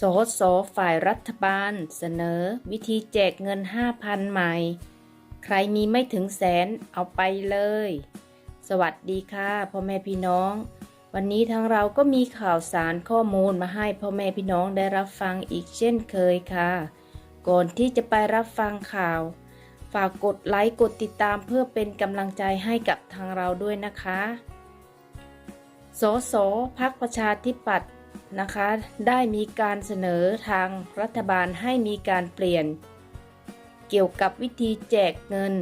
สสฝ่ายรัฐบาล เสนอ วิธีแจกเงิน 5,000 ใหม่ ใครมีไม่ถึงแสนเอาไปเลย สวัสดีค่ะพ่อแม่พี่น้อง วันนี้ทางเราก็มีข่าวสารข้อมูลมาให้พ่อแม่พี่น้องได้รับฟังอีกเช่นเคยค่ะ ก่อนที่จะไปรับฟังข่าว ฝากกดไลค์กดติดตามเพื่อเป็นกำลังใจให้กับทางเราด้วยนะคะ สสพักประชาธิปัตย์ นะคะ ได้มีการเสนอทางรัฐบาลให้มีการเปลี่ยน เกี่ยวกับวิธีแจกเงิน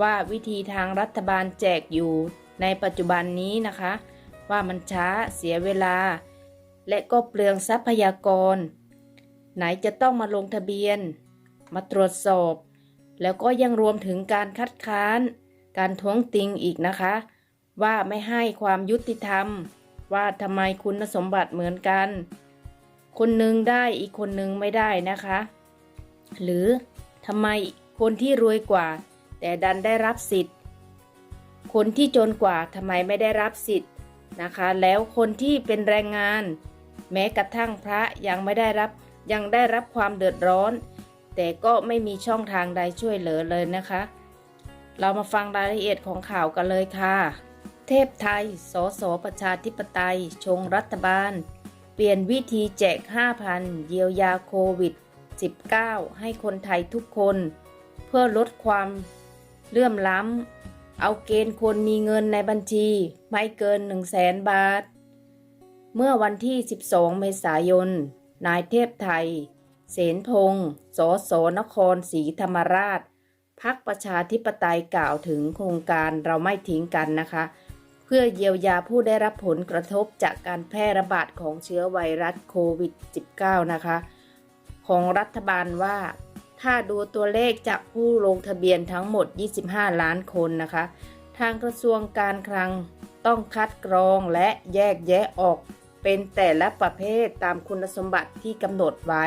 ว่าวิธีทางรัฐบาลแจกอยู่ในปัจจุบันนี้นะคะ ว่ามันช้าเสียเวลา และก็เปลืองทรัพยากร ไหนจะต้องมาลงทะเบียน มาตรวจสอบ แล้วก็ยังรวมถึงการคัดค้าน การท้วงติงอีกนะคะ ว่าไม่ให้ความยุติธรรม ว่าทำไมคุณสมบัติเหมือนกัน คนหนึ่งได้อีกคนหนึ่งไม่ได้นะคะ หรือทำไมคนที่รวยกว่า แต่ดันได้รับสิทธิ์ คนที่จนกว่าทำไมไม่ได้รับสิทธิ์นะคะ แล้วคนที่เป็นแรงงาน แม้กระทั่งพระยังไม่ได้รับยังได้รับความเดือดร้อน แต่ก็ไม่มีช่องทางใดช่วยเหลือเลยนะคะ เรามาฟังรายละเอียดของข่าวกันเลยค่ะ เทพไทย สสประชาธิปไตย ชงรัฐบาล เปลี่ยนวิธีแจก 5,000 เยียวยาโควิด 19 ให้คนไทยทุกคน เพื่อลดความเลื่อมล้ำ เอาเกณฑ์คนมีเงินในบัญชี ไม่เกิน 1 0 0 0 0แสนบาท เมื่อวันที่ 12 เมษายน นายเทพไทย เสนพงศ์สสนครศรีธรรมราชพักประชาธิปไตยกล่าวถึงโครงการเราไม่ทิ้งกันนะคะ เพื่อเยียวยาผู้ได้รับผลกระทบจากการแพร่ระบาดของเชื้อไวรัสโควิด -19 นะคะ ของรัฐบาลว่าถ้าดูตัวเลขจากผู้ลงทะเบียนทั้งหมด 25 ล้านคนนะคะ ทางกระทรวงการคลังต้องคัดกรองและแยกแยะออกเป็นแต่ละประเภทตามคุณสมบัติที่กำหนดไว้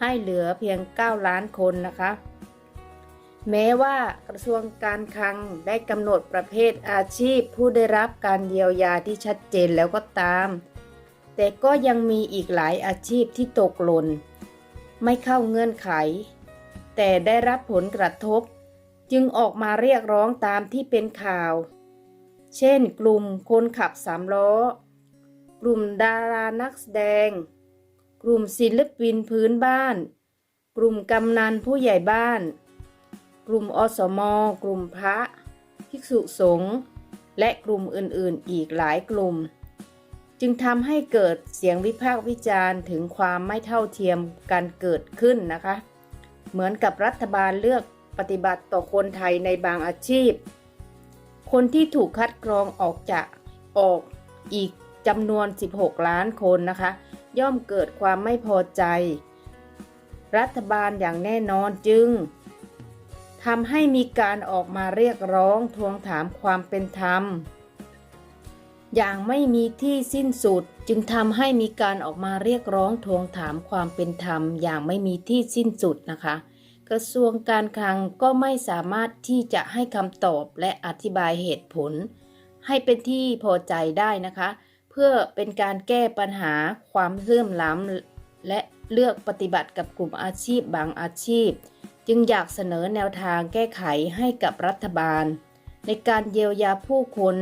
ให้เหลือเพียง 9 ล้านคนนะคะ แม้ว่ากระทรวงการคลังได้กำหนดประเภทอาชีพผู้ได้รับการเยียวยาที่ชัดเจนแล้วก็ตาม แต่ก็ยังมีอีกหลายอาชีพที่ตกหล่น ไม่เข้าเงื่อนไข แต่ได้รับผลกระทบ จึงออกมาเรียกร้องตามที่เป็นข่าว เช่น กลุ่มคนขับสามล้อ กลุ่มดารานักแสดง กลุ่มศิลปินพื้นบ้าน กลุ่มกำนันผู้ใหญ่บ้าน กลุ่มอสม กลุ่มพระภิกษุสงฆ์และกลุ่มอื่นๆ อีกหลายกลุ่ม จึงทำให้เกิดเสียงวิพากษ์วิจารณ์ถึงความไม่เท่าเทียมกันเกิดขึ้นนะคะ เหมือนกับรัฐบาลเลือกปฏิบัติต่อคนไทยในบางอาชีพ คนที่ถูกคัดกรองออกจากออกอีกจำนวน 16 ล้านคนนะคะ ย่อมเกิดความไม่พอใจ รัฐบาลอย่างแน่นอนจึง ทำให้มีการออกมาเรียกร้องทวงถามความเป็นธรรม อย่างไม่มีที่สิ้นสุดจึงทำให้มีการออกมาเรียกร้องทวงถามความเป็นธรรม อย่างไม่มีที่สิ้นสุดนะคะ กระทรวงการคลังก็ไม่สามารถที่จะให้คำตอบและอธิบายเหตุผล ให้เป็นที่พอใจได้นะคะ เพื่อเป็นการแก้ปัญหาความเลื่อมล้ำและเลือกปฏิบัติกับกลุ่มอาชีพบางอาชีพ จึงอยากเสนอแนวทางแก้ไขให้กับรัฐบาล ในการเยียวยาผู้คน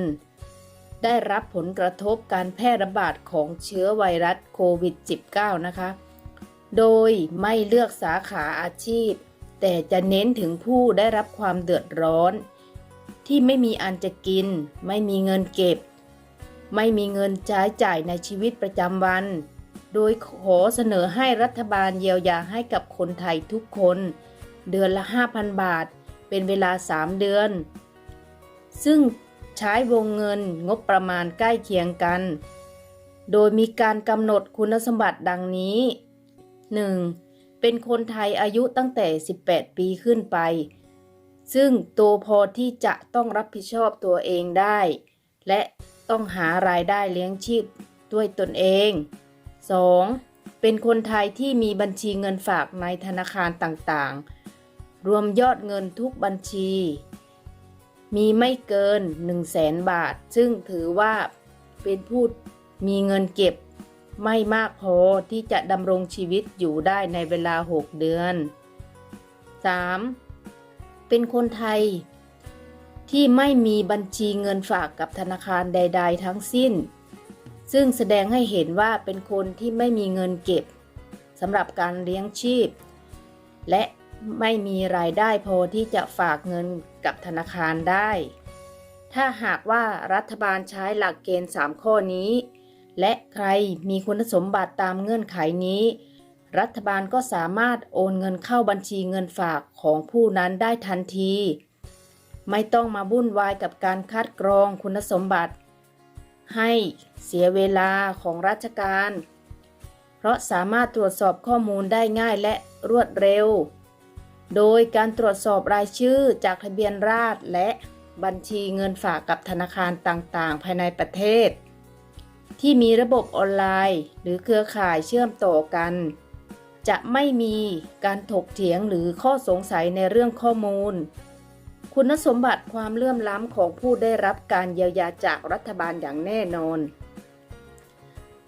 ได้รับผลกระทบการแพร่ระบาดของเชื้อไวรัสโควิด -19 นะคะ โดยไม่เลือกสาขาอาชีพ แต่จะเน้นถึงผู้ได้รับความเดือดร้อน ที่ไม่มีอันจะกิน ไม่มีเงินเก็บ ไม่มีเงินใช้จ่ายในชีวิตประจำวัน โดยขอเสนอให้รัฐบาลเยียวยาให้กับคนไทยทุกคน เดือนละ 5,000 บาท เป็นเวลา 3 เดือน ซึ่งใช้วงเงินงบประมาณใกล้เคียงกัน โดยมีการกำหนดคุณสมบัติดังนี้ 1. เป็นคนไทยอายุตั้งแต่ 18 ปีขึ้นไป ซึ่งโตพอที่จะต้องรับผิดชอบตัวเองได้ และต้องหารายได้เลี้ยงชีพด้วยตนเอง 2. เป็นคนไทยที่มีบัญชีเงินฝากในธนาคารต่างๆ รวมยอดเงินทุกบัญชี มีไม่เกิน 1 0 0 0 0แสนบาท ซึ่งถือว่าเป็นผู้มีเงินเก็บไม่มากพอที่จะดำรงชีวิตอยู่ได้ในเวลา 6 เดือน 3. เป็นคนไทย ที่ไม่มีบัญชีเงินฝากกับธนาคารใด ๆ ทั้งสิ้น ซึ่งแสดงให้เห็นว่าเป็นคนที่ไม่มีเงินเก็บสำหรับการเลี้ยงชีพ และ ไม่มีรายได้พอที่จะฝากเงินกับธนาคารได้ ถ้าหากว่ารัฐบาลใช้หลักเกณฑ์ 3 ข้อนี้ และใครมีคุณสมบัติตามเงื่อนไขนี้ รัฐบาลก็สามารถโอนเงินเข้าบัญชีเงินฝากของผู้นั้นได้ทันที ไม่ต้องมาวุ่นวายกับการคัดกรองคุณสมบัติ ให้เสียเวลาของราชการ เพราะสามารถตรวจสอบข้อมูลได้ง่ายและรวดเร็ว โดยการตรวจสอบรายชื่อจากทะเบียนราษฎรและบัญชีเงินฝากกับธนาคารต่างๆ ภายในประเทศ ที่มีระบบออนไลน์ หรือเครือข่ายเชื่อมต่อกัน จะไม่มีการถกเถียงหรือข้อสงสัยในเรื่องข้อมูล คุณสมบัติความเลื่อมล้ำของผู้ได้รับการเยียวยาจากรัฐบาลอย่างแน่นอน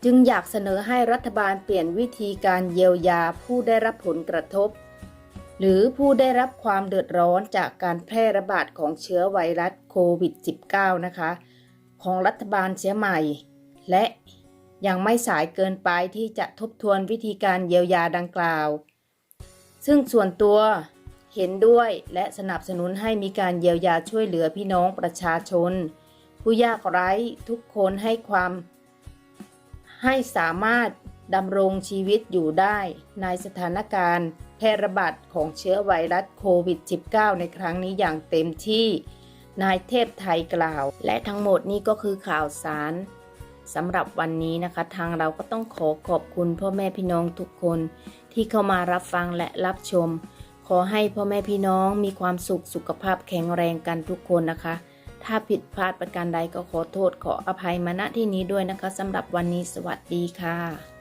จึงอยากเสนอให้รัฐบาลเปลี่ยนวิธีการเยียวยาผู้ได้รับผลกระทบ หรือผู้ได้รับความเดือดร้อนจากการแพร่ระบาดของเชื้อไวรัสโควิด -19 นะคะ ของรัฐบาลเสียใหม่ และยังไม่สายเกินไปที่จะทบทวนวิธีการเยียวยาดังกล่าว ซึ่งส่วนตัวเห็นด้วยและสนับสนุนให้มีการเยียวยาช่วยเหลือพี่น้องประชาชน ผู้ยากไร้ทุกคนให้ความ ให้สามารถดำรงชีวิตอยู่ได้ในสถานการณ์ ร่ระบาดของเชื้อไวรัสโควิด -19 ในครั้งนี้อย่างเต็มที่ นายเทพไทยกล่าว และทั้งหมดนี้ก็คือข่าวสารสำหรับวันนี้นะคะ ทางเราก็ต้องขอขอบคุณพ่อแม่พี่น้องทุกคนที่เข้ามารับฟังและรับชม ขอให้พ่อแม่พี่น้องมีความสุขสุขภาพแข็งแรงกันทุกคนนะคะ ถ้าผิดพลาดประการใดก็ขอโทษขออภัยมาณที่นี้ด้วยนะคะสำหรับวันนี้สวัสดีค่ะ